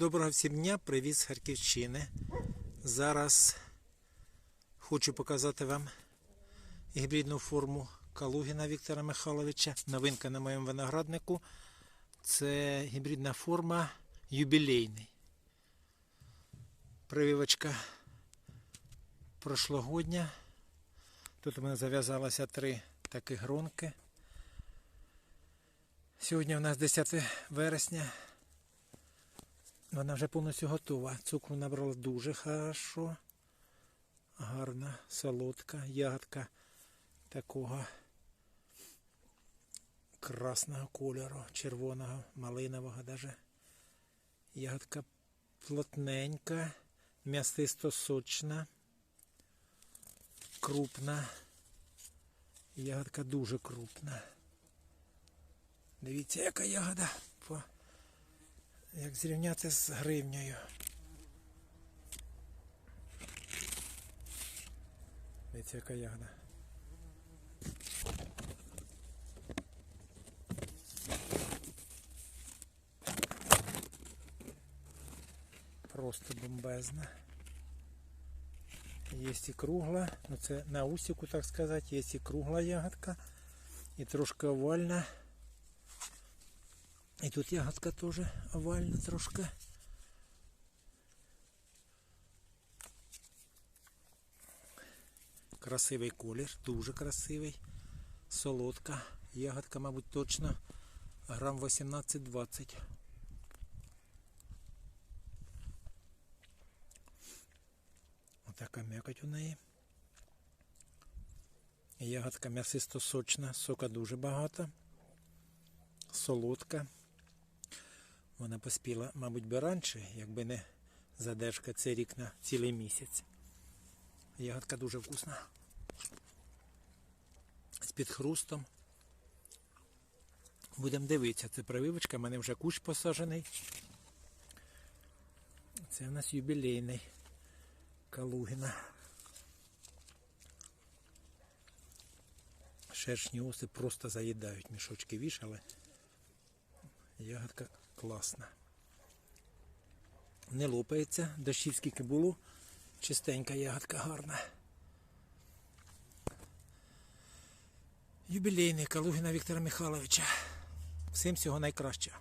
Доброго всім дня, привіт з Харківщини. Зараз хочу показати вам гібридну форму Калугіна Віктора Михайловича. Новинка на моєму винограднику. Це гібридна форма юбілейний. Прививочка прошлогодня. Тут у мене зав'язалося три такі гронки. Сьогодні у нас 10 вересня. Вона вже повністю готова. Цукру набрала дуже хорошо. Гарна, солодка, ягодка такого красного кольору, червоного, малинового даже. Ягодка плотненька, м'ясисто сочна, крупна. Ягодка дуже крупна. Дивіться, яка ягода. По як зрівняти з гривнею. Дивіться, яка ягода. Просто бомбезна. Є і кругла, ну це на усіку, так сказати, є і кругла ягодка, і трошки овальна. І тут ягодка теж овальна трошки. Красивий колір, дуже красивий. Солодка. Ягодка, мабуть, точно грам 18-20. Отака м'якоть у неї. Ягодка м'ясисто сочна, сока дуже багато. Солодка. Вона поспіла, мабуть, би раніше, якби не задержка цей рік на цілий місяць. Ягодка дуже вкусна. З під хрустом. Будемо дивитися, це прививочка, в мене вже кущ посаджений. Це у нас юбілейний Калугіна. Шершні оси просто заїдають, мішочки вішали. Ягодка класна. Не лопається, дощів скільки було. Чистенька ягодка гарна. Юбілейний Калугіна Віктора Михайловича. Всім всього найкращого.